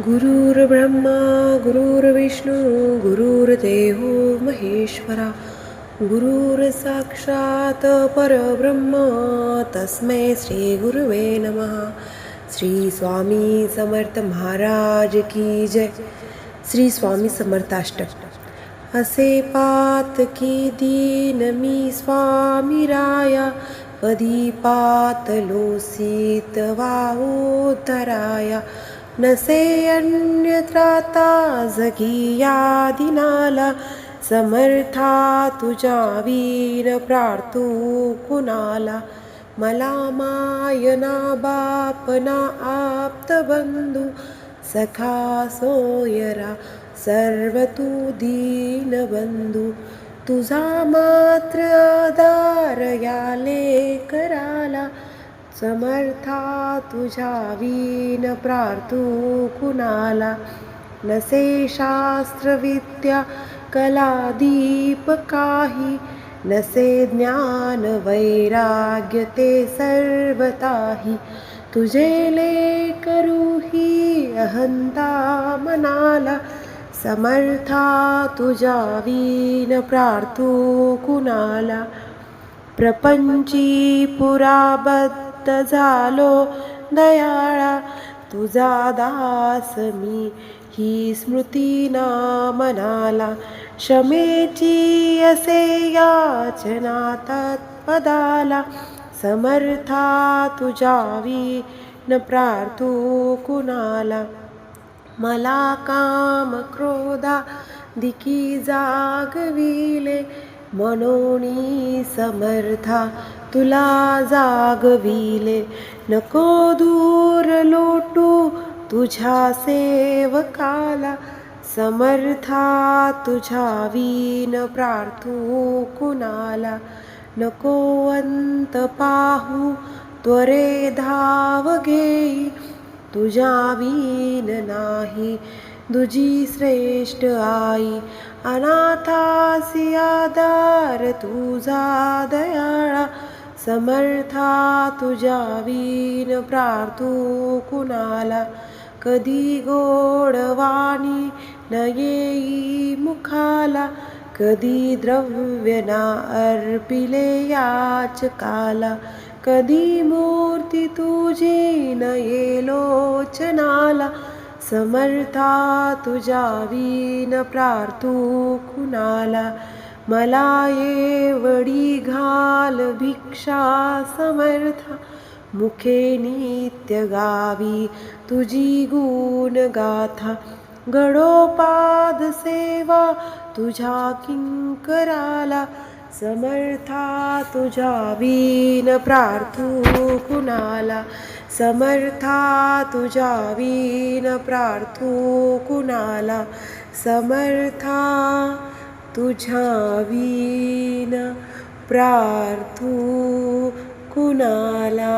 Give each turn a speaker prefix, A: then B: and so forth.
A: गुरुर्ब्रह्मा गुरुर्विष्णू गुरुर्देहो महेश्वरा गुरुर्साक्षात् परब्रह्म तस्मै श्री गुरुवे नमः. श्री स्वामी समर्थ महाराज की जय. श्री स्वामी समर्थाष्टक. असे पात की दीन मी स्वामी राया पदी पातलो सीत वाहोदराया नसे अन्यत्राता दिनाला समर्था तुझ्या वीर प्रार्थू कुणाला? मला मायना बापना आप्त बंधू सखा सोयरा सर्व तू दीनबंधू तुझा मात्र आधार याले कराला समर्था तुझ्या वीन प्रार्थू कुणाला नसे शास्त्रविद्या कला दीप काही नसे ज्ञान वैराग्य ते सर्वताही. तुझे लेकरू अहंता मनाला समर्था तुझा वीन प्रार्थू कुणाला प्रपंची पुराबद्ध झालो दयाळा तुझा दास मी. ही स्मृती ना मनाला क्षमेची असे याचना तत्पदाला समर्था तुझावी न प्रार्थू कुणाला. मला काम क्रोधा दिकी जागविले मनोनी समर्था तुला जागविले. नको दूर लोटू तुझ्या सेवकाला. समर्था तुझ्या वीन प्रार्थू कुणाला. नको अंत पाहू त्वरे धाव घेई. तुझ्या वीन नाही दुजी श्रेष्ठ आई अनाथासी आधार तुझा दयाळा समर्था तुझ्या वीन प्रार्थू कुणाला कधी गोडवाणी न येई मुखाला कधी द्रव्य ना अर्पिले याचकाला कधी मूर्ती तुझी न येलोचनाला समर्था तुझ्या वीन प्रार्थू कुणाला? मला एवढी घाल भिक्षा समर्था. मुखे नित्य गावी तुझी गुण गाथा. गडोपाद सेवा तुझ्या किंकराला. समर्था तुझ्या वीन प्रार्थू कुणाला समर्था तुझ्या वीन प्रार्थू कुणाला समर्था तुझ्या वीन प्रार्थू कुणाला